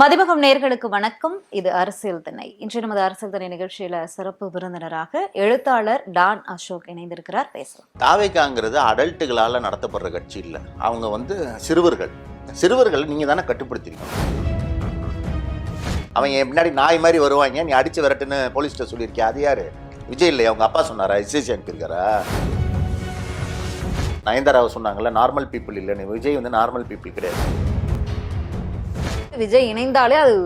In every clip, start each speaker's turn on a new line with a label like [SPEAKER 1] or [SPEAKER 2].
[SPEAKER 1] மதிமகம் நேர்களுக்கு வணக்கம். இது அரசியல் திணை. இன்று நமது அரசியல் திணை நிகழ்ச்சியில சிறப்பு விருந்தினராக எழுத்தாளர் டான் அசோக் இணைந்திருக்கிறார். பேசலாம்.
[SPEAKER 2] தாவேக்காங்கிறது அடல்ட்டுகளால் நடத்தப்படுற கட்சி இல்லை. அவங்க வந்து சிறுவர்கள். சிறுவர்கள் நீங்கள் தானே கட்டுப்படுத்திருக்கீங்க அவங்க பின்னாடி நாய் மாதிரி வருவாங்க. நீ அடிச்சு விரட்டுன்னு போலீஸ்கிட்ட சொல்லியிருக்கியா? அது யாரு? விஜய் இல்லையா? அவங்க அப்பா சொன்னாரா? எஸ்எஸ்சி அனுப்பியிருக்காரா நயன்தாராவை சொன்னாங்கல்ல நார்மல் பீப்புள் இல்லைன்னு விஜய் வந்து நார்மல் பீப்புள் கிடையாது.
[SPEAKER 1] விஜய் இணைந்தாலே அது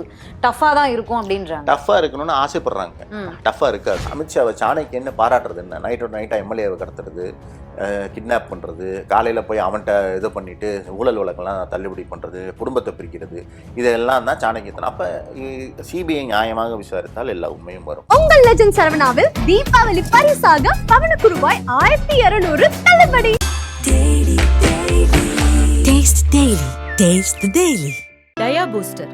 [SPEAKER 1] டஃபா தான் இருக்கும் அப்படின்றாங்க.
[SPEAKER 2] டஃப்பாக இருக்கணும்னு ஆசைப்படுறாங்க.
[SPEAKER 1] ம்.
[SPEAKER 2] டஃப்பாக இருக்காது. அமித்ஷாவை சாணக்கியன்னு பாராட்டுறது என்ன? நைட்டோட நைட்டாக எம்எல்ஏவை கடத்துறது கிட்னாப் பண்ணுறது காலையில் போய் அவன்கிட்ட இது பண்ணிட்டு ஊழல் வழக்கெல்லாம் தள்ளுபடி பண்ணுறது குடும்பத்தை பிரிக்கிறது இதெல்லாம் தான் சாணக்கியத்தனம். அப்போ சிபிஐ நியாயமாக விசாரித்தால் எல்லா உண்மையும் வரும்.
[SPEAKER 3] உங்கள் லெஜண்ட் சரவணாவில் தீபாவளி பரிசாக பவனுக்கு ரூபாய் ஆயிரத்தி இருநூறு தள்ளுபடி.
[SPEAKER 4] Taste
[SPEAKER 5] dia booster.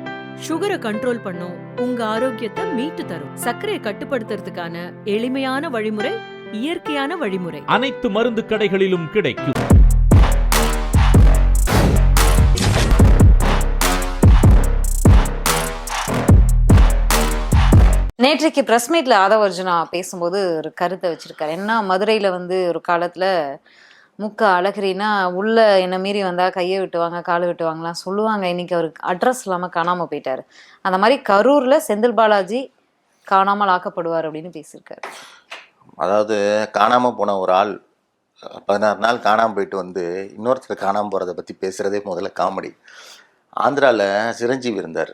[SPEAKER 5] சுகரை கண்ட்ரோல் பண்ணும். உங்க ஆரோக்கியத்தை மீட்டு தரும். சர்க்கரையை கட்டுப்படுத்துறதுக்கான எளிமையான வழிமுறை இயற்கையான வழிமுறை.
[SPEAKER 6] அனைத்து மருந்து கடைகளிலும் கிடைக்கும்.
[SPEAKER 1] நேற்றைக்கு பிரஸ் மீட்ல ஆதவ அர்ஜுனா பேசும்போது ஒரு கருத்தை வச்சிருக்காரு. என்ன மதுரையில வந்து ஒரு காலத்துல முக்க அழகிரினா உள்ள என்ன மீறி வந்தா கையை விட்டுவாங்க காலை விட்டுவாங்கலாம் சொல்லுவாங்க. இன்னைக்கு அவருக்கு அட்ரஸ் இல்லாம காணாம போயிட்டாரு. அந்த மாதிரி கரூர்ல செந்தில் பாலாஜி காணாமல் ஆக்கப்படுவார் அப்படின்னு பேசியிருக்காரு.
[SPEAKER 2] அதாவது காணாமல் போன ஒரு ஆள் பதினாறு நாள் காணாமல் போயிட்டு வந்து இன்னொருத்தர் காணாமல் போகிறத பற்றி பேசுகிறதே முதல்ல காமெடி. ஆந்திராவில் சிரஞ்சீவி இருந்தார்.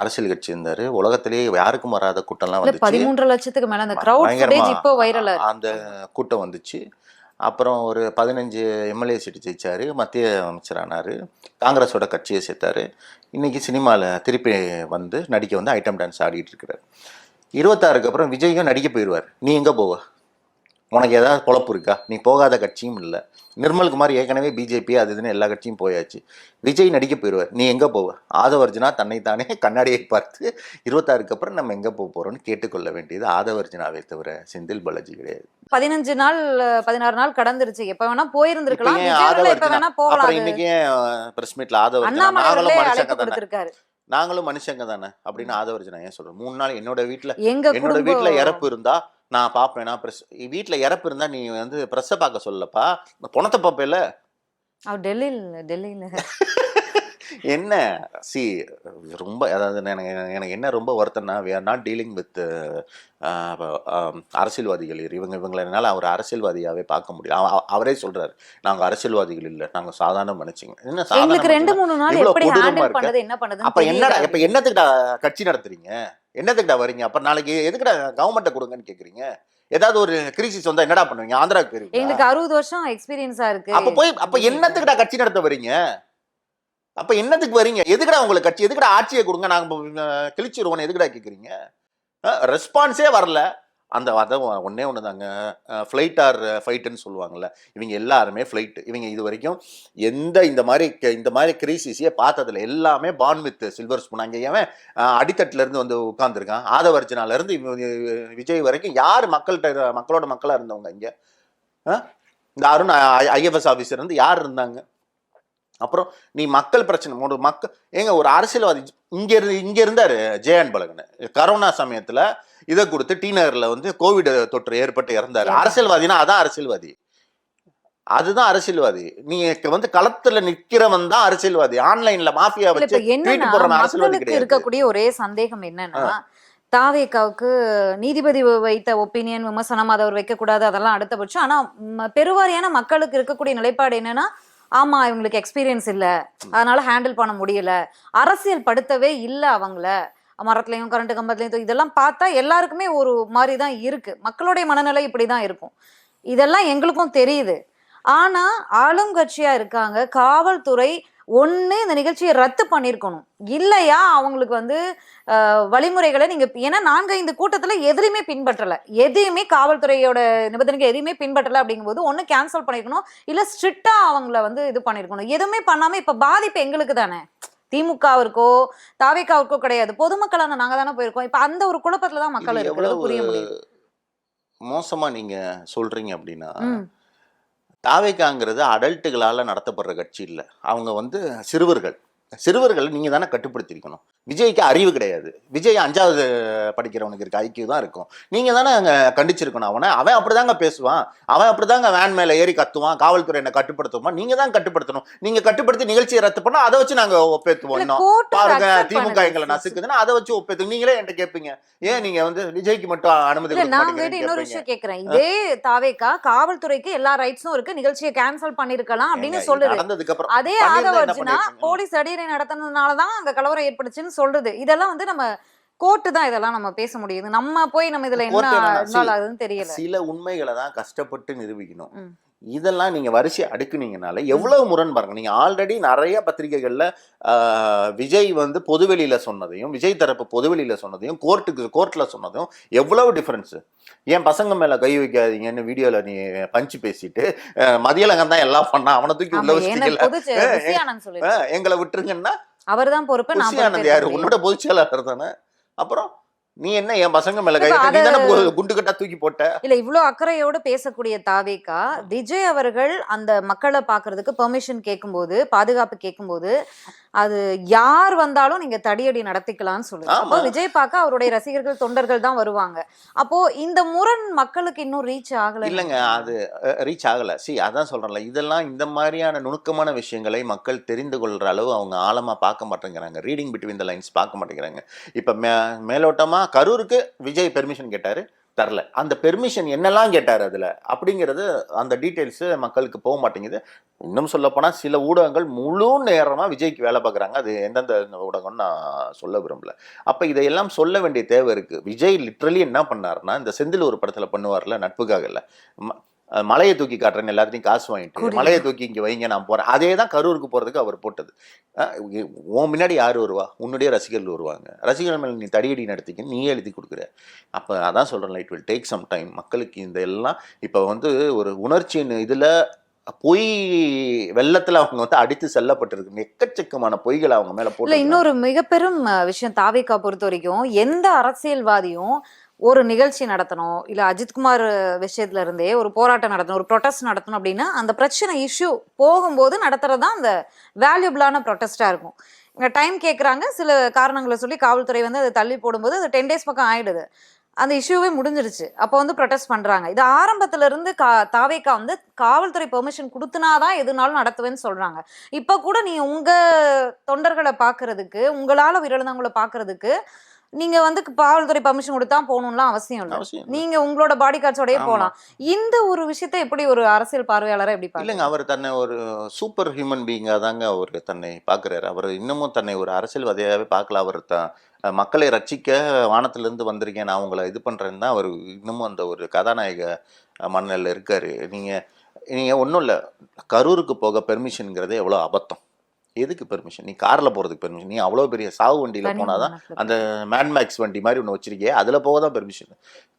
[SPEAKER 2] அரசியல் கட்சி இருந்தார். உலகத்திலேயே யாருக்கும் வராத கூட்டம்லாம் வந்துச்சு.
[SPEAKER 1] பதிமூன்று லட்சத்துக்கு மேல அந்த ஃபுட்டேஜ் இப்போ வைரலா
[SPEAKER 2] அந்த கூட்டம் வந்துச்சு. அப்புறம் ஒரு பதினஞ்சு எம்எல்ஏ சீட்டு ஜெயித்தார் மத்திய அமைச்சரானார் காங்கிரஸோட கட்சியை சேர்த்தார். இன்றைக்கி சினிமாவில் திருப்பி வந்து நடிக்க வந்து ஐட்டம் டான்ஸ் ஆடிட்டு இருக்கிறார். இருபத்தாறுக்கு அப்புறம் விஜயும் நடிக்க போயிடுவார் நீ எங்கே போவ? உனக்கு ஏதாவது பொழப்பு இருக்கா? நீ போகாத கட்சியும் இல்லை. நிர்மல்குமார் ஏற்கனவே பிஜேபி அது இதுன்னு எல்லா கட்சியும் போயாச்சு. விஜய் நடிக்க போயிடுவார் நீ எங்கே போவ? ஆதவர்ஜுனா தன்னைத்தானே கண்ணாடியை பார்த்து இருபத்தாறுக்கு அப்புறம் நம்ம எங்கே போக போகிறோம்னு கேட்டுக்கொள்ள வேண்டியது ஆதவர்ஜுனாவை தவிர செந்தில் பாலாஜி கிடையாது.
[SPEAKER 1] பதினஞ்சு நாள் பதினாறு நாள் கடந்துருச்சு. எப்ப வேணா போயிருந்திருக்கலாம்.
[SPEAKER 2] அப்புறம். இன்னைக்கு பிரஸ் மீட்ல ஆதவ அர்ஜுனா?
[SPEAKER 1] அண்ணாமலை
[SPEAKER 2] நாங்களும் மனுஷங்க நாங்களும் மனுஷங்க தானே அப்படின்னு ஆதவர்ஜனா ஏன் சொல்றேன் மூணு நாள் என்னோட
[SPEAKER 1] எங்க
[SPEAKER 2] என்னோட
[SPEAKER 1] குடும்பம்?
[SPEAKER 2] இறப்பு இருந்தா நான் பாப்பேன் நான் பிரஸ் வீட்ல இறப்பு இருந்தா நீ வந்து பிரஸ்ஸை பார்க்க சொல்லப்பா. பணத்தை பார்ப்பேல
[SPEAKER 1] அவர் டெல்லியில் டெல்லியில.
[SPEAKER 2] என்ன? சி ரொம்ப அதாவது எனக்கு எனக்கு என்ன ரொம்ப வருத்தம்னா we are not dealing with அரசியல்வாதிகள். இவங்க இவங்களனால அவர் அரசியல்வாதியாவே பார்க்க முடியும். அவ- அவ- அவரே சொல்றாரு நாங்க அரசியல்வாதிகள் இல்ல நாங்க சாதாரண மனுஷங்க. என்ன சாதாரண
[SPEAKER 1] ரெண்டு? மூணு நாள். பண்ணது என்ன பண்ணதுன்னு
[SPEAKER 2] அப்ப என்னடா. இப்ப என்னத்துக்குடா கட்சி நடத்துறீங்க? என்னத்துக்குடா வரீங்க அப்ப நாளைக்கு எதுக்குடா கவர்மெண்ட்டை கொடுங்கன்னு கேக்குறீங்க? ஏதாவது ஒரு கிரிசிஸ் வந்தா என்னடா பண்ணுவீங்க? ஆந்திராவுக்கு போயிருவீங்க
[SPEAKER 1] எங்களுக்கு அறுபது வருஷம் எக்ஸ்பீரியன்ஸா இருக்கு.
[SPEAKER 2] அப்ப போய் அப்ப என்னத்துக்குடா கட்சி நடத்த வரீங்க அப்ப என்னத்துக்கு வரீங்க எதுக்குடா உங்களுக்கு கட்சி? எதுக்குடா ஆட்சியை கொடுங்க? நாங்க அஹ், கிழிச்சிருவோம் எதுக்குடா கேக்குறீங்க? ரெஸ்பான்ஸே வரல. அந்த அதை ஒன்னே ஒன்று தாங்க ஃப்ளைட் ஆர் ஃபைட்டுன்னு சொல்லுவாங்கல்ல. இவங்க எல்லாருமே ஃப்ளைட்டு இவங்க இது வரைக்கும் எந்த இந்த மாதிரி க- இந்த மாதிரி கிரீசிஸையே பார்த்ததில்ல. எல்லாமே பான் வித் சில்வர் ஸ்பூன் அங்கே ஏன் அடித்தட்டிலேருந்து வந்து உட்காந்துருக்கான் ஆதவர்ஜனாலேருந்து விஜய் வரைக்கும் யார் மக்கள்கிட்ட மக்களோட மக்களாக இருந்தவங்க இங்கே? இந்த அருண் ஐஎஃப்எஸ் ஆஃபீஸர் இருந்து யார் இருந்தாங்க? அப்புறம் நீ மக்கள் பிரச்சனை ஒரு மக்கள் ஏங்க ஒரு அரசியல்வாதி இங்கே இருந்து இங்கே இருந்தார் ஜே அன்பழகன் கரோனா சமயத்தில் இதை கொடுத்து டி நகர்ல வந்து கோவிட் தொற்று ஏற்பட்டு இறந்தாரு. அரசியல்வாதினா அதான் அரசியல்வாதி. அதுதான் அரசியல்வாதி. நீ வந்து களத்துல நிக்கிறவன் தான் அரசியல்வாதி. ஆன்லைன்ல மாஃபியா வச்சு ட்வீட் போடுறவன் அரசியல்வாதி கிடையாது.
[SPEAKER 1] இருக்கக்கூடிய ஒரே சந்தேகம் என்னன்னா தாவேக்காவுக்கு நீதிபதி வைத்த ஒப்பீனியன் விமர்சனம் அதை அவர் வைக்கக்கூடாது அதெல்லாம் அடுத்த பட்சம் ஆனா பெருவாரியான மக்களுக்கு இருக்கக்கூடிய நிலைப்பாடு என்னன்னா ஆமா இவங்களுக்கு எக்ஸ்பீரியன்ஸ் இல்ல. அதனால ஹேண்டில் பண்ண முடியல. அரசியல் படுத்தவே இல்ல அவங்கள. மரத்துலையும் கரண்ட் கம்பத்துலையும் தூக்கி- இதெல்லாம் பார்த்தா எல்லாருக்குமே ஒரு மாதிரி தான் இருக்கு. மக்களுடைய மனநிலை இப்படி தான் இருக்கும். இதெல்லாம் எங்களுக்கும் தெரியுது. ஆனா ஆளும் கட்சியாக இருக்காங்க. காவல்துறை ஒன்று இந்த நிகழ்ச்சியை ரத்து பண்ணியிருக்கணும் இல்லையா? அவங்களுக்கு வந்து வழிமுறைகளை நீங்கள் ஏன்னா இந்த கூட்டத்தில் எதுலையுமே பின்பற்றலை. எதையுமே காவல்துறையோட நிபந்தனைகள் எதையுமே பின்பற்றலை அப்படிங்கும்போது ஒன்று கேன்சல் பண்ணியிருக்கணும் இல்லை ஸ்ட்ரிக்டாக அவங்கள வந்து இது பண்ணியிருக்கணும் எதுவுமே பண்ணாமல் இப்போ பாதிப்பு எங்களுக்கு தானே? திமுகவிற்கோ தாவேக்காவிற்கோ கிடையாது. பொதுமக்களான நாங்க தானே போயிருக்கோம். இப்ப அந்த ஒரு குழப்பத்துல தான் மக்கள் இருக்கிறது. புரிய முடியுது.
[SPEAKER 2] மோசமா நீங்க சொல்றீங்க அப்படின்னா. தாவேக்காங்கிறது அடல்ட்டுகளால் நடத்தப்படுற கட்சி இல்லை. அவங்க வந்து சிறுவர்கள். சிறுவர்கள் நீங்க தானே கட்டுப்படுத்திருக்கணும் விஜய்க்கு அறிவு கிடையாது. விஜய் அஞ்சாவது படிக்கிறவனுக்கு இருக்க ஐக்கியம் தான் இருக்கும். நீங்க தானே அங்க கண்டிச்சிருக்கணும் அவனை. அவன் அப்படிதாங்க பேசுவான். அவன் அப்படிதாங்க வேன் மேல ஏறி கத்துவான். காவல்துறை என்ன கட்டுப்படுத்துமா? நீங்க தான் கட்டுப்படுத்தணும். நீங்க கட்டுப்படுத்தி நிகழ்ச்சியை ரத்து பண்ணா அதை வச்சு நாங்க ஒப்பேத்துவோம் பாருங்க திமுக. எங்களை நசுக்குதுன்னா அதை வச்சு ஒப்பேத்து. நீங்களே என்கிட்ட கேட்பீங்க ஏன் நீங்க வந்து விஜய்க்கு மட்டும் அனுமதி
[SPEAKER 1] நான் இன்னொரு. விஷயம் கேக்குறேன். இதே தாவேக்கா காவல்துறைக்கு எல்லா ரைட்ஸும் இருக்கு. நிகழ்ச்சியை கேன்சல் பண்ணிருக்கலாம் அப்படின்னு
[SPEAKER 2] அப்புறம்
[SPEAKER 1] அதே ஆதவ
[SPEAKER 2] என்ன
[SPEAKER 1] அர்ஜுனா போலீஸ் அடியறை நடத்தினதுனாலதான் அங்க கலவரம் ஏற்பட்டுச்சுன்னு சொல்றது. இதெல்லாம் வந்து நம்ம கோர்ட்டு தான் இதெல்லாம் நம்ம பேச முடியுது. நம்ம போய் நம்ம இதுல என்ன அதுன்னு தெரியல.
[SPEAKER 2] சில உண்மைகளை தான் கஷ்டப்பட்டு நிரூபிக்கணும். இதெல்லாம் நீங்க வரிசை அடுக்குனீங்கனால எவ்வளவு முரண் பாருங்க. நீங்க ஆல்ரெடி நிறைய பத்திரிகைகள்ல விஜய் வந்து பொதுவெளியில சொன்னதையும் விஜய் தரப்பு பொதுவெளியில சொன்னதையும் கோர்ட்டுக்கு கோர்ட்ல சொன்னதையும் எவ்வளவு டிஃபரன்ஸ் என் பசங்க மேல கை வைக்காதீங்கன்னு வீடியோல நீ பஞ்சு பேசிட்டு மதியழகன் தான் எல்லாம் பண்ணா அவனை தூக்கி உள்ள அஹ், எங்களை விட்டுருங்கன்னா
[SPEAKER 1] அவர்தான் பொறுப்பு நான்
[SPEAKER 2] புஷி ஆனந்த் யாரு? உன்னோட பொதுச் செயலாளர் தானே? அப்புறம்? நீ என்ன என் பசங்க மேல கை குண்டு கட்டா தூக்கி போட்ட?
[SPEAKER 1] இல்ல இவ்ளோ அக்கறையோட பேசக்கூடிய தாவேக்கா விஜய் அவர்கள் அந்த மக்களை பாக்குறதுக்கு பெர்மிஷன் கேட்கும்போது பாதுகாப்பு கேட்கும்போது அது யார் வந்தாலும் நீங்க தடியடி நடத்திக்கலாம்னு சொல்லுது. அப்போ. விஜய் பார்க்க அவருடைய ரசிகர்கள் தொண்டர்கள் தான் வருவாங்க. அப்போ இந்த முரண் மக்களுக்கு இன்னும் ரீச் ஆகல.
[SPEAKER 2] இல்லைங்க அது ரீச் ஆகல. சி அதான் சொல்றேன்ல இதெல்லாம் இந்த மாதிரியான நுணுக்கமான விஷயங்களை மக்கள் தெரிந்து கொள்ற அளவு அவங்க ஆழமா பார்க்க மாட்டேங்கிறாங்க. ரீடிங் பிட்வீன் த லைன்ஸ் பார்க்க மாட்டேங்கிறாங்க. இப்ப மே ஆனால் கரூருக்கு விஜய் பெர்மிஷன் கேட்டார். தரல. அந்த பெர்மிஷன் என்னெல்லாம் கேட்டார் அதில்? அப்படிங்கிறது அந்த டீட்டெயில்ஸு மக்களுக்கு போக மாட்டேங்குது. இன்னும் சொல்லப்போனால் சில ஊடகங்கள் முழு நேரமாக விஜய்க்கு வேலை பார்க்குறாங்க. அது எந்தெந்த ஊடகம்னு நான் சொல்ல விரும்பல. அப்போ இதையெல்லாம் சொல்ல வேண்டிய தேவை இருக்குது விஜய் லிட்ரலி என்ன பண்ணாருன்னா இந்த செந்தில் ஒரு படத்தில் பண்ணுவார்ல நட்புக்காக இல்லை ம- மலையை தூக்கி காட்டுறேன்னு எல்லாத்தையும் காசு வாங்கிட்டு. மலையை தூக்கி இங்க வைங்க நான் போறேன். அதே தான் கரூருக்கு போறதுக்கு அவர் போட்டது. உன் முன்னாடி யார் வருவா? உன்னுடைய ரசிகர்கள் வருவாங்க. ரசிகர்கள் மேல நீ தடியடி நடத்திக்க நீயே எழுதி கொடுக்குற. அப்ப அதான் சொல்றேன் it will take some time மக்களுக்கு இந்த எல்லாம் இப்ப வந்து ஒரு உணர்ச்சியின் இதுல பொய் வெள்ளத்துல அவங்க வந்து அடித்து செல்லப்பட்டிருக்கு. எக்கச்சக்கமான பொய்களை அவங்க மேல போட்டு
[SPEAKER 1] இன்னொரு மிக பெரும் விஷயம் தாவேக்கா பொறுத்த வரைக்கும் எந்த அரசியல்வாதியும் ஒரு நிகழ்ச்சி நடத்தணும் இல்லை அஜித்குமார் விஷயத்துல இருந்தே ஒரு போராட்டம் நடத்தணும் ஒரு ப்ரொட்டஸ்ட் நடத்தணும் அப்படின்னா அந்த பிரச்சனை இஷ்யூ போகும்போது நடத்துறது தான் அந்த வேல்யூபிளான ப்ரொட்டஸ்டா இருக்கும். இங்கே டைம் கேட்குறாங்க சில காரணங்களை சொல்லி காவல்துறை வந்து அதை தள்ளி போடும்போது அது டென் டேஸ் பக்கம் ஆயிடுது. அந்த இஷ்யூவே முடிஞ்சிருச்சு. அப்போ வந்து ப்ரொட்டஸ்ட் பண்ணுறாங்க இது ஆரம்பத்துல இருந்து கா தாவேக்கா வந்து காவல்துறை பெர்மிஷன் கொடுத்தனாதான் எதுனாலும் நடத்துவேன்னு சொல்கிறாங்க இப்போ கூட நீ உங்கள் தொண்டர்களை பார்க்குறதுக்கு உங்களால் உயிரிழந்தவங்களை பார்க்குறதுக்கு நீங்க வந்து காவல்துறை பர்மிஷன் கொடுத்தா போகணும்லாம் அவசியம் இல்லை. நீங்க உங்களோட பாடி கார்ட்ஸோடய. போகலாம் இந்த ஒரு விஷயத்தை எப்படி ஒரு அரசியல் பார்வையாளரை எப்படி
[SPEAKER 2] இல்லைங்க அவர் தன்னை ஒரு சூப்பர் ஹியூமன் பீயிங்காக தாங்க அவர் தன்னை பார்க்குறாரு. அவர் இன்னமும் தன்னை ஒரு அரசியல்வாதியாகவே பார்க்கல. அவர் த மக்களை ரட்சிக்க வானத்திலிருந்து வந்திருக்கேன். நான் உங்களை இது பண்ணுறேன்னு தான் அவர் இன்னமும் அந்த ஒரு கதாநாயக மன்னலில் இருக்காரு. நீங்கள் நீங்கள் ஒன்றும் இல்லை. கரூருக்கு போக பெர்மிஷனுங்கிறதே எவ்வளோ அபத்தம். எதுக்கு பெர்மிஷன் நீ காரில் போகிறதுக்கு பெர்மிஷன் நீ அவ்வளோ பெரிய சாவு வண்டியில் போனால் தான் அந்த மேன்மேக்ஸ் வண்டி மாதிரி ஒன்று வச்சிருக்கே அதில் போக தான் பெர்மிஷன்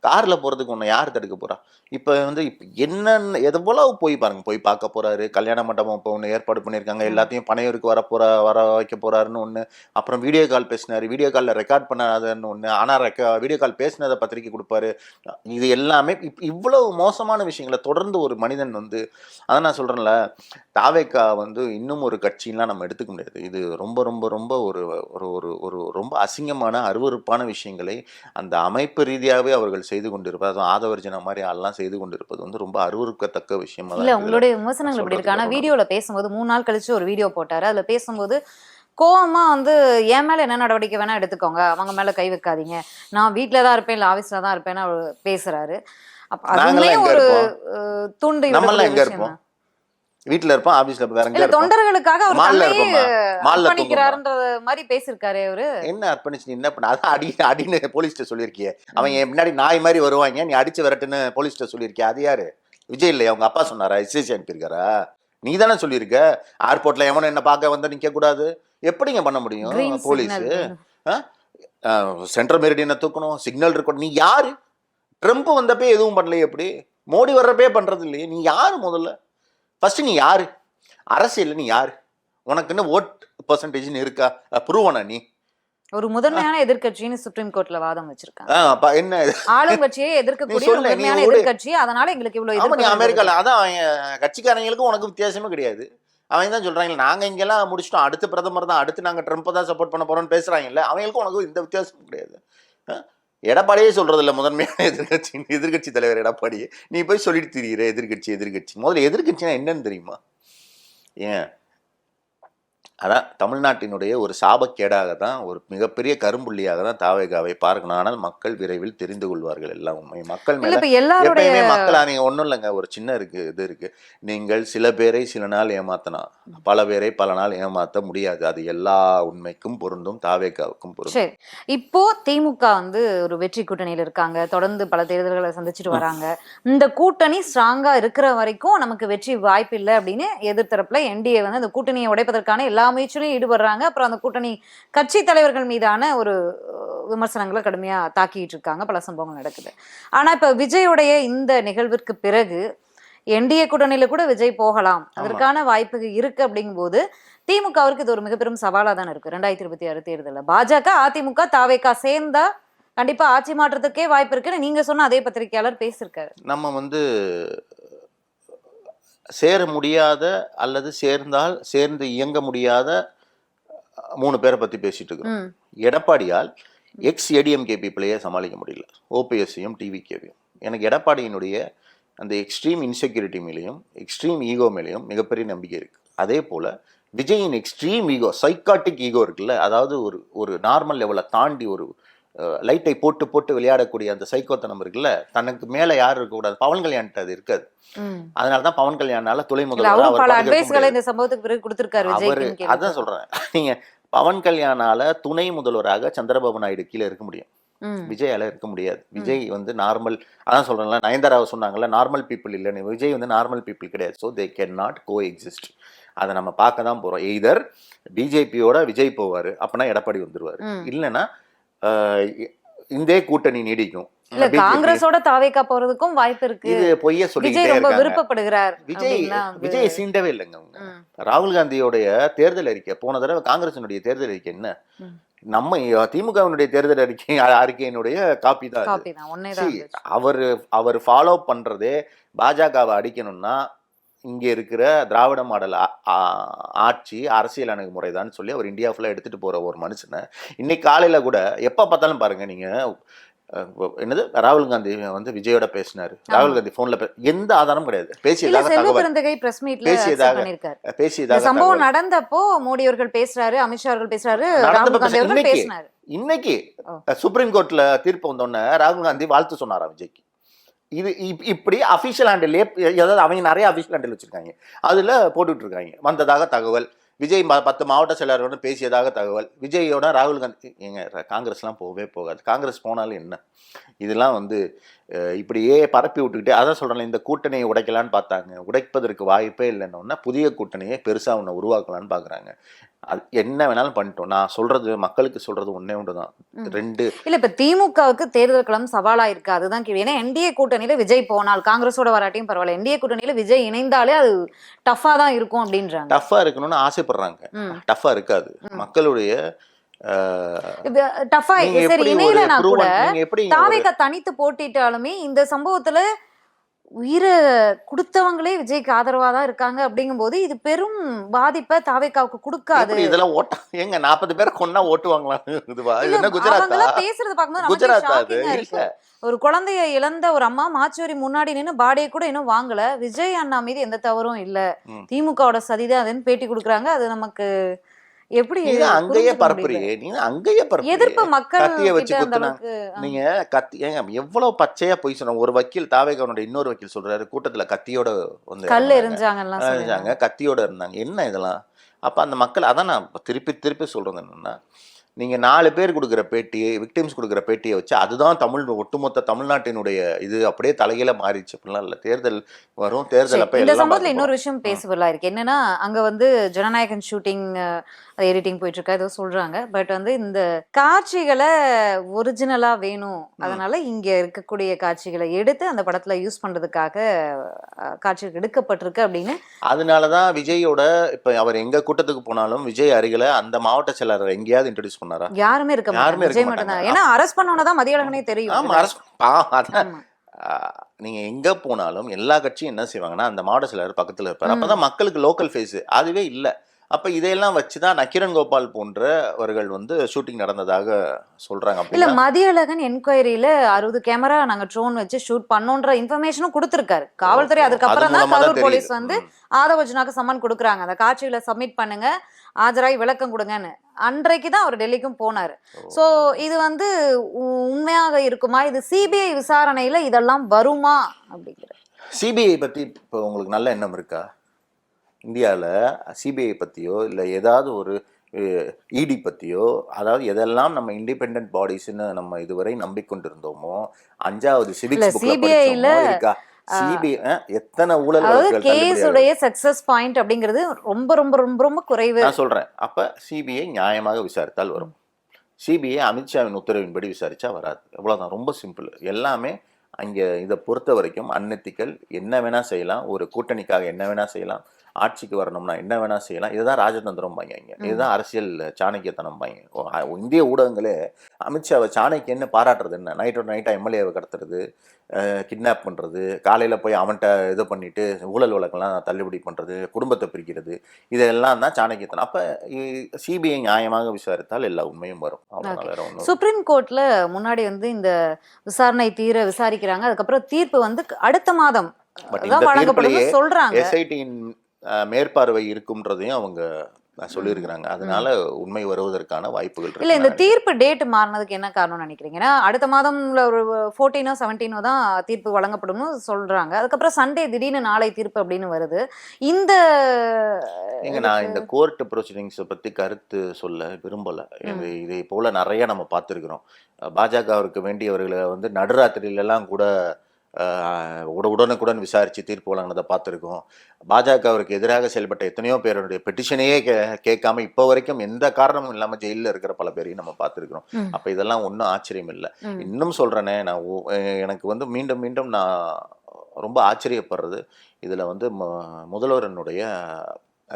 [SPEAKER 2] காரில் போகிறதுக்கு ஒன்று யார் தடுக்க போகிறா இப்போ வந்து இப்போ என்னென்ன எவ்வளவு போய் பாருங்க. போய் பார்க்க போறாரு. கல்யாண மண்டபம் இப்போ ஒன்று ஏற்பாடு பண்ணியிருக்காங்க. எல்லாத்தையும் பனையூருக்கு வர போற வர வைக்க போறாருன்னு ஒன்று அப்புறம் வீடியோ கால் பேசினாரு. வீடியோ காலில் ரெக்கார்ட் பண்ணாதன்னு ஒன்று ஆனால் ரெக்க வீடியோ கால் பேசினதை பத்திரிக்கை கொடுப்பாரு. இது எல்லாமே இப் இவ்வளவு மோசமான விஷயங்களை தொடர்ந்து ஒரு மனிதன் வந்து அதான் நான் சொல்கிறேன்ல தாவேக்கா வந்து இன்னும் ஒரு கட்சிலாம் நம்ம எடுத்துக்க முடியாது. இது ரொம்ப ரொம்ப ரொம்ப ஒரு ஒரு ஒரு ஒரு ரொம்ப அசிங்கமான அருவருப்பான விஷயங்களை அந்த அமைப்பு ரீதியாகவே அவர்கள் செய்து கொண்டிருப்பது அதுவும் ஆதவர்ஜன மாதிரி ஆள்லாம் செய்து கொண்டிருப்பது வந்து ரொம்ப அருவருக்கத்தக்க விஷயமா
[SPEAKER 1] இல்ல. உங்களுடைய விமர்சனங்கள் இப்படி இருக்கு? ஆனா வீடியோல பேசும்போது மூணு நாள் கழிச்சு ஒரு வீடியோ போட்டாரு. அதுல பேசும்போது கோவமா வந்து என் மேல என்ன நடவடிக்கை வேணா எடுத்துக்கோங்க. அவங்க மேல கை வைக்காதீங்க. நான் வீட்ல தான் இருப்பேன் இல்ல ஆபீஸ்ல தான் இருப்பேன்னு அவர் பேசுறாரு. அப்ப அதுவுமே ஒரு தூண்டி விடக்கூடிய
[SPEAKER 2] எங்க இருப்போம். வீட்டில் இருப்போம் ஆஃபீஸில் வேற எங்க
[SPEAKER 1] தொண்டர்களுக்காக அவர்
[SPEAKER 2] மால்ல மால்ல
[SPEAKER 1] மாதிரி பேசியிருக்காரு அவரு.
[SPEAKER 2] என்ன அர்ப்பணிச்சு நீ என்ன பண்ண? அதான் அடி அடின்னு போலீஸ்ட்ட சொல்லியிருக்கியே. அவன் என் முன்னாடி நாய் மாதிரி வருவாங்க நீ அடிச்சு விரட்டுன்னு போலீஸ்ட்ட சொல்லியிருக்கிய. அது யாரு? விஜய் இல்லையா? அவங்க அப்பா சொன்னாரா? எஸ்எஸ்சி அனுப்பியிருக்காரா? நீ தானே சொல்லியிருக்க? ஏர்போர்ட்ல எவனும் என்ன பார்க்க வந்தா நிக்க கூடாது. எப்படிங்க பண்ண முடியும் போலீஸ் சென்ட்ரல் மெரிடியனை தூக்கணும் சிக்னல் இருக்கணும். நீ யாரு? ட்ரம்ப் வந்தப்பே எதுவும் பண்ணலையே எப்படி? மோடி வர்றப்பே பண்றது இல்லையே. நீ யாரு முதல்ல? ஃபர்ஸ்ட் நீ யாரு? அரசியல்ல நீ யாரு? உனக்குன்னு ஓட் பர்சன்டேஜ்னு இருக்கா? ப்ரூவனா நீ?
[SPEAKER 1] ஒரு முதன்மையான எதிர்க்கட்சின்னு சுப்ரீம் கோர்ட்ல வாதம் வச்சிருக்காங்க.
[SPEAKER 2] என்ன?
[SPEAKER 1] ஆளுங்கட்சியை எதிர்க்கக்கூடிய
[SPEAKER 2] நீ
[SPEAKER 1] ஒரு முதன்மையான எதிர்க்கட்சி அதனால எங்களுக்கு இவ்வளவு
[SPEAKER 2] ஆமா நீ அமெரிக்கால அதான் அவன் கட்சிக்காரங்களுக்கும் உனக்கு வித்தியாசமே கிடையாது. அவங்க தான் சொல்றாங்க நாங்க இங்கெல்லாம் முடிச்சிட்டோம் அடுத்து பிரதமர் தான் அடுத்து நாங்க ட்ரம்ப்பை தான் சப்போர்ட் பண்ண போறோம்னு பேசுறாங்கல்ல அவங்களுக்கும் உனக்கும் இந்த வித்தியாசம் கிடையாது? எடப்பாடியே சொல்றது முதன்மையான எதிர்கட்சி எதிர்கட்சி தலைவர் எடப்பாடியே. நீ போய் சொல்லிட்டு திரியிற எதிர்கட்சி எதிர்கட்சி. முதல்ல எதிர்கட்சினா என்னன்னு தெரியுமா? ஏன்? அதான் தமிழ்நாட்டினுடைய ஒரு சாபக்கேடாக தான் ஒரு மிகப்பெரிய கரும்புள்ளியாக தான் தாவேகாவை பார்க்கணும். ஆனால் மக்கள் விரைவில் தெரிந்து கொள்வார்கள் எல்லாம் உண்மை. மக்கள் மேல எப்பயுமே மக்களா நீங்க ஒண்ணும் இல்லைங்க ஒரு சின்ன இருக்கு இது இருக்கு. நீங்கள் சில பேரை சில நாள் ஏமாத்தலாம் பல பேரை பல நாள் ஏமாத்த முடியாது. அது எல்லா உண்மைக்கும் பொருந்தும் தாவேகாவுக்கும் பொருந்தும்.
[SPEAKER 1] சரி. இப்போ திமுக வந்து ஒரு வெற்றி கூட்டணியில இருக்காங்க. தொடர்ந்து பல தேர்தல்களை சந்திச்சுட்டு வராங்க. இந்த கூட்டணி ஸ்ட்ராங்கா இருக்கிற வரைக்கும் நமக்கு வெற்றி வாய்ப்பு இல்லை அப்படின்னு எதிர்த்தரப்புல என்டிஏ வந்து அந்த கூட்டணியை உடைப்பதற்கான எல்லா முயற்சியிலும் ஈடுபடுறாங்க. அப்புறம் அந்த கூட்டணி கட்சி தலைவர்கள் மீதான ஒரு விமர்சனங்களை கடுமையா தாக்கிட்டு இருக்காங்க பல சம்பவங்கள் நடக்குது. ஆனா இப்ப விஜயோடைய இந்த நிகழ்விற்கு பிறகு என்டிஏ கூட்டணியில கூட விஜய் போகலாம். அதற்கான வாய்ப்பு இருக்கு அப்படிங்கும்போது திமுகவிற்கு இது ஒரு மிகப்பெரும் சவாலா தானே இருக்கு. ரெண்டாயிரத்தி இருபத்தி ஆறு தேர்தலில். பாஜக அதிமுக தாவேகா சேர்ந்தா கண்டிப்பா ஆட்சி மாற்றத்துக்கே வாய்ப்பு இருக்குன்னு நீங்க சொன்ன அதே பத்திரிகையாளர் பேசியிருக்காரு.
[SPEAKER 2] நம்ம வந்து சேர முடியாத அல்லது சேர்ந்தால் சேர்ந்து இயங்க முடியாத மூணு பேரை பத்தி பேசிட்டு இருக்கிறோம். எடப்பாடியால் எக்ஸ் ஏடிஎம்கே பீப்புளையே சமாளிக்க முடியல. ஓபிஎஸ்சியும் டிவிகேவையும் எனக்கு எடப்பாடியினுடைய அந்த எக்ஸ்ட்ரீம் இன்செக்யூரிட்டி மேலேயும் எக்ஸ்ட்ரீம் ஈகோ மேலேயும் மிகப்பெரிய நம்பிக்கை இருக்கு. அதே போல விஜயின் எக்ஸ்ட்ரீம் ஈகோ சைக்காட்டிக் ஈகோ இருக்குல்ல அதாவது ஒரு ஒரு நார்மல் லெவலை தாண்டி ஒரு லைட்டை போட்டு போட்டு விளையாடக்கூடிய அந்த சைக்கோத்தனம் இருக்குல்ல தனக்கு மேல யாரும் இருக்கக்கூடாது. பவன் கல்யாண்கிட்ட அது இருக்காது.
[SPEAKER 1] ம்.
[SPEAKER 2] அதனால தான் பவன் கல்யாணால துணை
[SPEAKER 1] இல்ல
[SPEAKER 2] முதல்வர்.
[SPEAKER 1] இந்த சம்பவத்துக்கு பிறகு கொடுத்திருக்காரு
[SPEAKER 2] அவரு அதான் சொல்றேன். நீங்க பவன் கல்யாணால துணை முதல்வராக சந்திரபாபு நாயுடு கீழே இருக்க முடியும். விஜயால இருக்க முடியாது. விஜய் வந்து நார்மல் அதான் சொல்றேன்ல நயன்தாராவை சொன்னாங்கல்ல நார்மல் பீப்புள் இல்லைன்னு. விஜய் வந்து நார்மல் பீப்புள் கிடையாது. So they can not coexist அதை நம்ம பார்க்க தான் போறோம். எய்தர் பிஜேபியோட விஜய் போவாரு அப்பனா எடப்பாடி வந்துருவாரு. இல்லைன்னா இந்தே கூட்டணி நீடிக்கும்.
[SPEAKER 1] இல்ல காங்கிரஸோட தாவேக்கா போறதுக்கும் வாய்ப்பு இருக்கு.
[SPEAKER 2] இது பொய்ய
[SPEAKER 1] ரொம்ப
[SPEAKER 2] இருக்காங்க.
[SPEAKER 1] விருப்பப்படுகிறார்
[SPEAKER 2] விஜய் விஜய் சீண்டவே இல்லைங்க அவங்க. ராகுல் காந்தியோடைய தேர்தல் அறிக்கை போன தடவை காங்கிரசினுடைய தேர்தல் அறிக்கை என்ன. நம்ம திமுகவினுடைய தேர்தல் அறிக்கை அறிக்கையினுடைய காப்பி தான் அவர் அவர் ஃபாலோ பண்றதே பாஜகவை அடிக்கணும்னா இங்க இருக்கிற திராவிட மாடல் ஆட்சி அரசியல் அணுகுமுறை தான் சொல்லி அவர் இந்தியா ஃபுல்லா எடுத்துட்டு போற ஒரு மனுஷனை இன்னைக்கு காலையில கூட எப்ப பார்த்தாலும் பாருங்க நீங்க அஹ், என்னது? ராகுல் காந்தி வந்து விஜயோட பேசினாரு. ராகுல் காந்தி போன்ல எந்த ஆதாரமும் கிடையாது. பேசியதாக பேசியதாக- பேசியதாக
[SPEAKER 1] சம்பவம். நடந்தப்போ மோடி அவர்கள் பேசுறாரு அமித்ஷா அவர்கள் பேசுறாரு ராகுல் காந்தி அவர்கள்
[SPEAKER 2] இன்னைக்கு.
[SPEAKER 1] பேசினாரு.
[SPEAKER 2] சுப்ரீம் கோர்ட்ல தீர்ப்பு வந்தோடனே ராகுல் காந்தி வாழ்த்து சொன்னாரா விஜய்க்கு? இது இப்- இப்படி அஃபிஷியல் ஹேண்டில் அதாவது அவங்க நிறைய அஃபிஷியல் ஹேண்டில் வச்சிருக்காங்க. அதில் போட்டுக்கிட்டு இருக்காங்க வந்ததாக தகவல். விஜய் பத்து மாவட்ட செயலாளரோட பேசியதாக தகவல். விஜயோட ராகுல் காந்தி எங்க காங்கிரஸ்லாம் போகவே போகாது. காங்கிரஸ் போனாலும் என்ன? இதெல்லாம் வந்து இப்படியே பரப்பி விட்டுக்கிட்டே அதான் சொல்றேன் இந்த கூட்டணியை உடைக்கலான்னு பார்த்தாங்க. உடைப்பதற்கு வாய்ப்பே இல்லைன்னா புதிய கூட்டணியை பெருசா ஒன்று உருவாக்கலான்னு பார்க்கறாங்க. அது என்ன வேணாலும் பண்ணிட்டோம். நான் சொல்றது மக்களுக்கு சொல்றது ஒன்னே ஒன்று தான். ரெண்டு
[SPEAKER 1] இல்ல இப்ப திமுகவுக்கு தேர்தல் களம் சவாலா இருக்கு. அதுதான் கேள்வி. ஏன்னா என்டிஏ கூட்டணியில விஜய் போனால் காங்கிரஸோட வராட்டியும் பரவாயில்ல. என்டிஏ கூட்டணியில விஜய் இணைந்தாலே அது டஃபா தான் இருக்கும் அப்படின்றாங்க.
[SPEAKER 2] டஃப்பா இருக்கணும்னு ஆசைப்படுறாங்க.
[SPEAKER 1] ம்.
[SPEAKER 2] டஃப்பா இருக்காது. மக்களுடைய
[SPEAKER 1] டஃபா சரி இணையலனா கூட தாவேக்கா தனித்து போட்டிட்டாலுமே இந்த சம்பவத்துல உயிரை கொடுத்தவங்களே விஜய்க்கு ஆதரவா தான் இருக்காங்க அப்படிங்கும்போது இது பெரும் பாதிப்பை தாவேக்காவுக்கு கொடுக்காது.
[SPEAKER 2] இதெல்லாம் ஓட்ட ஏங்க நாற்பது பேர் கொன்னா
[SPEAKER 1] அவங்கெல்லாம் பேசுறது பார்க்கும்போது. ஒரு குழந்தைய இழந்த ஒரு அம்மா மாச்சுவரி முன்னாடி நின்னு பாடியை கூட இன்னும் வாங்கல. விஜய் அண்ணா மீது எந்த தவறும் இல்ல. திமுகவோட சதிதான் அதுன்னு பேட்டி கொடுக்குறாங்க. அது நமக்கு எப்படி
[SPEAKER 2] நீங்க அங்கேயே பரப்புறியே? நீங்க அங்கேயே பரப்புறியே
[SPEAKER 1] எதிர்ப்பு மக்கள்
[SPEAKER 2] கத்திய வச்சு குத்துனாங்க. நீங்க கத்தி ஏங்க எவ்வளவு பச்சையா போய் சொன்ன ஒரு வக்கீல் தாவேகவனுடைய இன்னொரு வக்கீல் சொல்றாரு கூட்டத்துல கத்தியோட வந்து
[SPEAKER 1] கல் சொல்றாங்க
[SPEAKER 2] கத்தியோட இருந்தாங்க. என்ன இதெல்லாம்? அப்ப அந்த மக்கள் அதான் நான் திருப்பி திருப்பி சொல்றது என்னன்னா நீங்க நாலு பேர் கொடுக்குற பேட்டியை விக்டிம்ஸ் கொடுக்குற பேட்டியை வச்சு அதுதான் தமிழ் ஒட்டுமொத்த தமிழ்நாட்டினுடைய இது அப்படியே தலையில மாறிடுச்சு. அப்படிலாம் இல்ல. தேர்தல் வரும் தேர்தல் அப்ப
[SPEAKER 1] இந்த சம்பவத்துல இன்னொரு. விஷயம் பேசுவதா இருக்கு. என்னன்னா அங்க வந்து ஜனநாயகன் ஷூட்டிங் எடிட்டிங் போயிட்டு இருக்கா. ஏதோ சொல்றாங்க. பட் வந்து இந்த காட்சிகளை ஒரிஜினலா வேணும். அதனால இங்க இருக்கக்கூடிய காட்சிகளை எடுத்து அந்த படத்துல யூஸ் பண்றதுக்காக காட்சிகள் எடுக்கப்பட்டிருக்கு அப்படின்னு
[SPEAKER 2] அதனாலதான் விஜயோட இப்ப அவர் எங்க கூட்டத்துக்கு போனாலும் விஜய் அருகில அந்த மாவட்ட செயலாளர் எங்கேயாவது இன்ட்ரடியூஸ் பண்ணாரா
[SPEAKER 1] யாருமே இருக்க
[SPEAKER 2] யாருமே இருக்க மாட்டாங்க.
[SPEAKER 1] ஏன்னா அரெஸ்ட் பண்ணோன்னா மதியழகனே தெரியும்.
[SPEAKER 2] ஆமா பாவம், அதான். நீங்க எங்க போனாலும் எல்லா கட்சியும் என்ன செய்வாங்கன்னா அந்த மாவட்ட செயலாளர் பக்கத்துல இருப்பாரு. அப்பதான் மக்களுக்கு லோக்கல் ஃபேஸ் அதுவே இல்ல. அப்ப இதையெல்லாம் வச்சுதான் நக்கிரன் கோபால் போன்றவர்கள் வந்து ஷூட்டிங் நடந்ததாக சொல்றாங்க
[SPEAKER 1] இல்ல மதியழகன் என்கொயரியில அறுபது கேமரா நாங்க ட்ரோன் வச்சு ஷூட் பண்ணோன்ற இன்ஃபர்மேஷனும் கொடுத்திருக்காரு. காவல்துறை
[SPEAKER 2] அது
[SPEAKER 1] அதுக்கப்புறம் தான் கரூர் போலீஸ். வந்து. ஆதவஜனாக்கு சம்மன் கொடுக்குறாங்க. அந்த காட்சிகளை சப்மிட் பண்ணுங்க. ஆஜராகி விளக்கம் கொடுங்கன்னு. அன்றைக்கு தான் அவர் டெல்லிக்கும் போனாரு. சோ இது வந்து உண்மையாக இருக்குமா? இது சிபிஐ விசாரணையில இதெல்லாம் வருமா? அப்படிங்கிற
[SPEAKER 2] சிபிஐ பத்தி இப்போ உங்களுக்கு நல்ல எண்ணம் இருக்கா? இந்தியாவில் சிபிஐ பத்தியோ இல்லை ஏதாவது ஒரு இடி பத்தியோ அதாவது எதெல்லாம் நம்ம இண்டிபெண்ட் பாடிஸ்னு நம்ம இதுவரை நம்பிக்கொண்டிருந்தோமோ அஞ்சாவது சிவிக்ஸ் இருக்கா? சிபிஐ எத்தனை ஊழல்
[SPEAKER 1] அதாவது கேஸ்? உடைய சக்சஸ் பாயிண்ட் அப்படிங்கிறது ரொம்ப ரொம்ப ரொம்ப ரொம்ப குறைவு.
[SPEAKER 2] நான் சொல்றேன். அப்ப சிபிஐ நியாயமாக விசாரித்தால் வரும். சிபிஐ அமித்ஷாவின் உத்தரவின்படி விசாரிச்சா வராது. அவ்வளவுதான். ரொம்ப சிம்பிள் எல்லாமே அங்க இதை பொறுத்த வரைக்கும் அன்னெத்திக்கல் என்ன வேணா செய்யலாம். ஒரு கூட்டணிக்காக என்ன வேணா செய்யலாம். ஆட்சிக்கு வரணும்னா என்ன வேணா செய்யலாம். இதுதான் ராஜதந்திரம் பாங்க இதுதான் அரசியல் சாணக்கியத்தனம் பாங்க இந்திய ஊடகங்களே அமித்ஷாவை சாணக்கியன்னு பாராட்டுறது என்ன? நைட்டோட நைட்டா எம்எல்ஏவை கடத்துறது கிட்னாப் பண்ணுறது காலையில் போய் அவன்கிட்ட இது பண்ணிட்டு ஊழல் வழக்கெல்லாம் தள்ளுபடி பண்ணுறது குடும்பத்தை பிரிக்கிறது இதெல்லாம் தான் சாணக்கியத்தனம். அப்போ சிபிஐ நியாயமாக விசாரித்தால் எல்லா உண்மையும் வரும்.
[SPEAKER 1] சுப்ரீம் கோர்ட்ல முன்னாடி வந்து இந்த விசாரணை தீர விசாரிக்கிறாங்க. அதுக்கப்புறம் தீர்ப்பு வந்து அடுத்த மாதம் சொல்றாங்க.
[SPEAKER 2] எஸ்ஐடியின் மேற்பார்வை இருக்கும்ன்றதையும் அவங்க சொல்லியிருக்கிறாங்க. அதனால உண்மை வருவதற்கான வாய்ப்புகள்
[SPEAKER 1] இல்ல இந்த தீர்ப்பு டேட் மாறினதுக்கு என்ன காரணம்னு நினைக்கிறீங்க? ஏன்னா அடுத்த மாதம்ல ஒரு ஃபோர்டீனோ செவன்டீனோ தான் தீர்ப்பு வழங்கப்படும்னு சொல்றாங்க. அதுக்கப்புறம் சண்டே திடீர்னு நாளை தீர்ப்பு அப்படின்னு வருது. இந்த
[SPEAKER 2] ஏங்க நான் இந்த கோர்ட் ப்ரொசீடிங்ஸை பற்றி கருத்து சொல்ல விரும்பலை. இது இதை போல நிறைய நம்ம பார்த்துருக்குறோம். பாஜகவிற்கு வேண்டியவர்களை வந்து நடுராத்திரியிலலாம் கூட உட உடனுக்குடன் விசாரித்து தீர்ப்பு வழங்கினதை பார்த்துருக்கோம் பாஜகவிற்கு எதிராக செயல்பட்ட எத்தனையோ பேருடைய பெட்டிஷனையே கே கேட்காம இப்போ வரைக்கும் எந்த காரணமும் இல்லாமல் ஜெயிலில் இருக்கிற பல பேரையும் நம்ம பார்த்துருக்குறோம். அப்போ இதெல்லாம் ஒன்றும் ஆச்சரியம் இல்லை. இன்னும் சொல்கிறேனே நான் எனக்கு வந்து மீண்டும் மீண்டும் நான் ரொம்ப ஆச்சரியப்படுறது இதில் வந்து ம- முதல்வரனுடைய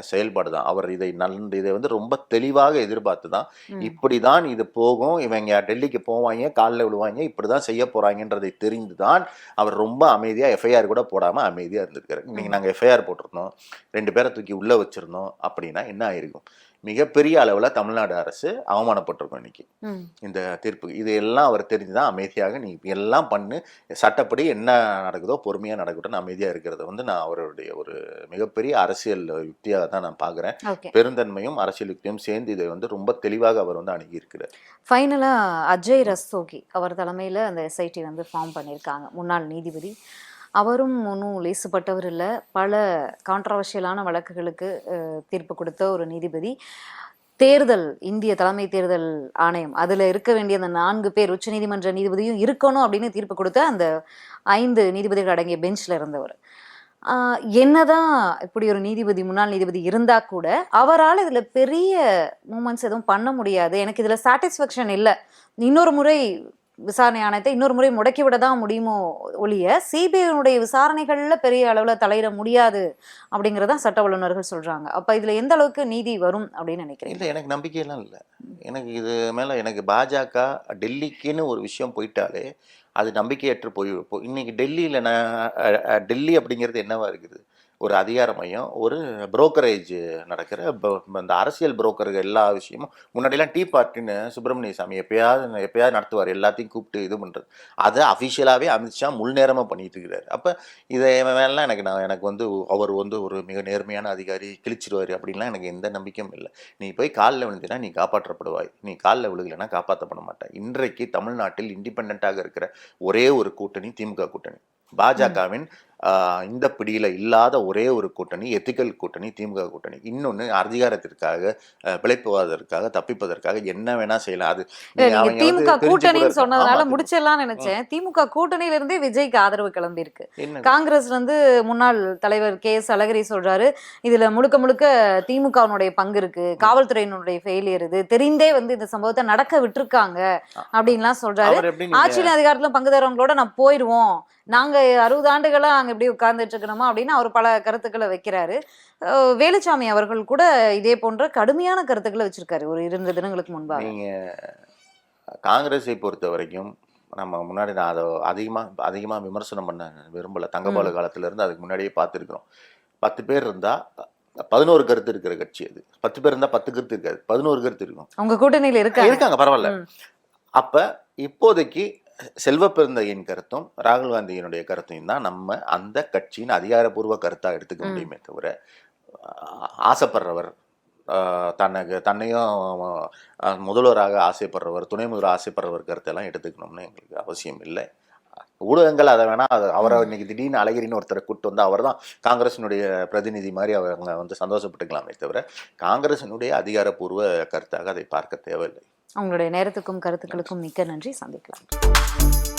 [SPEAKER 2] செயல்பாடு தான். அவர் இதை நல் இதை வந்து ரொம்ப தெளிவாக எதிர்பார்த்து தான். இப்படி தான் இது போகும் இவங்க டெல்லிக்கு போவாங்க காலில் விழுவாங்க இப்படி தான் செய்ய போகிறாங்கன்றதை தெரிந்து தான் அவர் ரொம்ப அமைதியாக எஃப்ஐஆர் கூட போடாமல் அமைதியாக இருந்திருக்காரு. இன்னைக்கு நாங்கள் எஃப்ஐஆர் போட்டிருந்தோம் ரெண்டு பேரை தூக்கி உள்ளே வச்சுருந்தோம் அப்படின்னா என்ன ஆயிருக்கும்? மிகப்பெரிய அளவில் தமிழ்நாடு அரசு அவமானப்பட்டிருக்கும் இன்னைக்கு. இந்த தீர்ப்பு இது எல்லாம் அவர் தெரிஞ்சு தான் அமைதியாக நீ எல்லாம் பண்ணு சட்டப்படி என்ன நடக்குதோ பொறுமையாக நடக்கட்டும் அமைதியாக இருக்கிறத வந்து நான் அவருடைய ஒரு மிகப்பெரிய அரசியல் யுக்தியாக தான் நான் பார்க்குறேன் பெருந்தன்மையும் அரசியல் யுக்தியும் சேர்ந்து இதை வந்து ரொம்ப தெளிவாக அவர் வந்து அணுகியிருக்கிறார்.
[SPEAKER 1] ஃபைனலா அஜய் ரஸ்தோகி அவர் தலைமையில அந்த எஸ்ஐடி வந்து ஃபார்ம் பண்ணியிருக்காங்க. முன்னாள் நீதிபதி. அவரும் ஒன்றும் லேசுப்பட்டவர் இல்லை. பல கான்ட்ரவர்ஷியலான வழக்குகளுக்கு தீர்ப்பு கொடுத்த ஒரு நீதிபதி. தேர்தல் இந்திய தலைமை தேர்தல் ஆணையம். அதில் இருக்க வேண்டிய அந்த நான்கு பேர் உச்சநீதிமன்ற நீதிபதியும் இருக்கணும் அப்படின்னு தீர்ப்பு கொடுத்த அந்த ஐந்து நீதிபதிகள் அடங்கிய பெஞ்சில் இருந்தவர். என்னதான் இப்படி ஒரு நீதிபதி முன்னாள் நீதிபதி இருந்தா கூட அவரால் இதில் பெரிய மூமெண்ட்ஸ் எதுவும் பண்ண முடியாது. எனக்கு இதில் சாட்டிஸ்ஃபேக்ஷன் இல்லை. இன்னொரு முறை விசாரணை ஆணையத்தை இன்னொரு முறை முடக்கி விட தான் முடியுமோ ஒழிய சிபிஐனுடைய விசாரணைகளில் பெரிய அளவில் தலையிட முடியாது அப்படிங்கறத சட்ட வல்லுநர்கள் சொல்கிறாங்க அப்போ இதில் எந்த அளவுக்கு நீதி வரும் அப்படின்னு நினைக்கிறேன்
[SPEAKER 2] இல்லை எனக்கு நம்பிக்கையெல்லாம் இல்லை. எனக்கு இது மேலே எனக்கு பாஜக டெல்லிக்குன்னு ஒரு விஷயம் போயிட்டாலே அது நம்பிக்கையற்று போய் இப்போ இன்னைக்கு டெல்லியில் நான் டெல்லி அப்படிங்கிறது என்னவா இருக்குது? ஒரு அதிகார மையம் ஒரு புரோக்கரேஜ் நடக்கிற இந்த அரசியல் புரோக்கர்கள் எல்லா விஷயமும் முன்னாடிலாம் டீ பார்ட்டின்னு சுப்பிரமணிய சாமி எப்பயாவது எப்பயாவது நடத்துவார். எல்லாத்தையும் கூப்பிட்டு இது பண்ணுறது அதை அஃபிஷியலாகவே அமித்ஷா முழு நேரமாக பண்ணிட்டு இருக்கிறாரு. அப்போ இதை மேலாம் எனக்கு நான் எனக்கு வந்து அவர் வந்து ஒரு மிக நேர்மையான அதிகாரி கிழிச்சிருவார் அப்படின்லாம் எனக்கு எந்த நம்பிக்கையும் இல்லை. நீ போய் காலில் விழுந்தினா நீ காப்பாற்றப்படுவாய். நீ காலில் விழுகலைன்னா காப்பாற்றப்பட மாட்டாய். இன்றைக்கு தமிழ்நாட்டில் இண்டிபெண்ட்டாக இருக்கிற ஒரே ஒரு கூட்டணி திமுக கூட்டணி. பாஜகவின் இந்த பிடியில இல்லாத ஒரே ஒரு கூட்டணி எத்திக்கல் கூட்டணி திமுக கூட்டணி. இன்னொன்று அதிகாரத்திற்காக பிழைப்புவதற்காக தப்பிப்பதற்காக என்ன வேணா செய்யலாம். அது
[SPEAKER 1] திமுக கூட்டணின்னு. சொன்னதுனால
[SPEAKER 2] ஆமா,
[SPEAKER 1] முடிச்சிடலாம்னு நினைச்சேன். திமுக கூட்டணியில இருந்தே விஜய்க்கு ஆதரவு கிளம்பி இருக்கு
[SPEAKER 2] என்ன
[SPEAKER 1] காங்கிரஸ்ல இருந்து முன்னாள் தலைவர் கே எஸ் அழகிரி சொல்றாரு இதுல முழுக்க முழுக்க திமுகவினுடைய பங்கு இருக்கு காவல்துறையினுடைய ஃபெயிலியர் இது தெரிந்தே வந்து இந்த சம்பவத்தை நடக்க விட்டுருக்காங்க அப்படின்லாம் சொல்றாரு. ஆட்சியில அதிகாரத்துல பங்குதாரவங்களோட நான் போயிடுவோம் நாங்க அறுபது ஆண்டுகளா அங்க இப்படி உட்கார்ந்துட்டு இருக்கணுமா அப்படின்னு அவர் பல கருத்துக்களை வைக்கிறாரு. வேலுச்சாமி அவர்கள் கூட இதே போன்ற கடுமையான கருத்துக்களை வச்சிருக்காரு ஒரு இரண்டு தினங்களுக்கு முன்பாக.
[SPEAKER 2] நீங்க காங்கிரஸை பொறுத்த வரைக்கும் நம்ம முன்னாடி நான் அதை அதிகமாக அதிகமாக விமர்சனம் பண்ண விரும்பல. தங்கபாலு காலத்துல இருந்து அதுக்கு முன்னாடியே பார்த்துருக்குறோம். பத்து பேர் இருந்தா பதினோரு கருத்து இருக்கிற கட்சி அது. பத்து பேர் இருந்தா பத்து கருத்து இருக்காது. பதினோரு கருத்து இருக்கும்.
[SPEAKER 1] உங்க கூட்டணியில இருக்காங்க.
[SPEAKER 2] இருக்காங்க பரவாயில்ல. அப்ப இப்போதைக்கு செல்வ பெருந்தையின் கருத்தும் ராகுல் காந்தியினுடைய கருத்தையும் தான் நம்ம அந்த கட்சியின் அதிகாரப்பூர்வ கருத்தா எடுத்துக்க. முடியுமே தவிர ஆசைப்படுறவர் தனக்கு தன்னையும் முதல்வராக ஆசைப்படுறவர் துணை முதல்வர் ஆசைப்படுறவர் கருத்தெல்லாம் எடுத்துக்கணும்னு எங்களுக்கு அவசியம் இல்லை. ஊடகங்கள் அதை வேணா அது அவரை இன்னைக்கு திடீர்னு அழகிரின்னு ஒருத்தரை கூட்டு வந்து அவர் தான் காங்கிரசினுடைய பிரதிநிதி மாதிரி அவங்க வந்து சந்தோஷப்பட்டுக்கலாமே தவிர காங்கிரசினுடைய அதிகாரப்பூர்வ கருத்தாக அதை பார்க்க தேவையில்லை.
[SPEAKER 1] அவங்களுடைய நேரத்துக்கும் கருத்துக்களுக்கும் மிக்க நன்றி. சந்திக்கலாம்.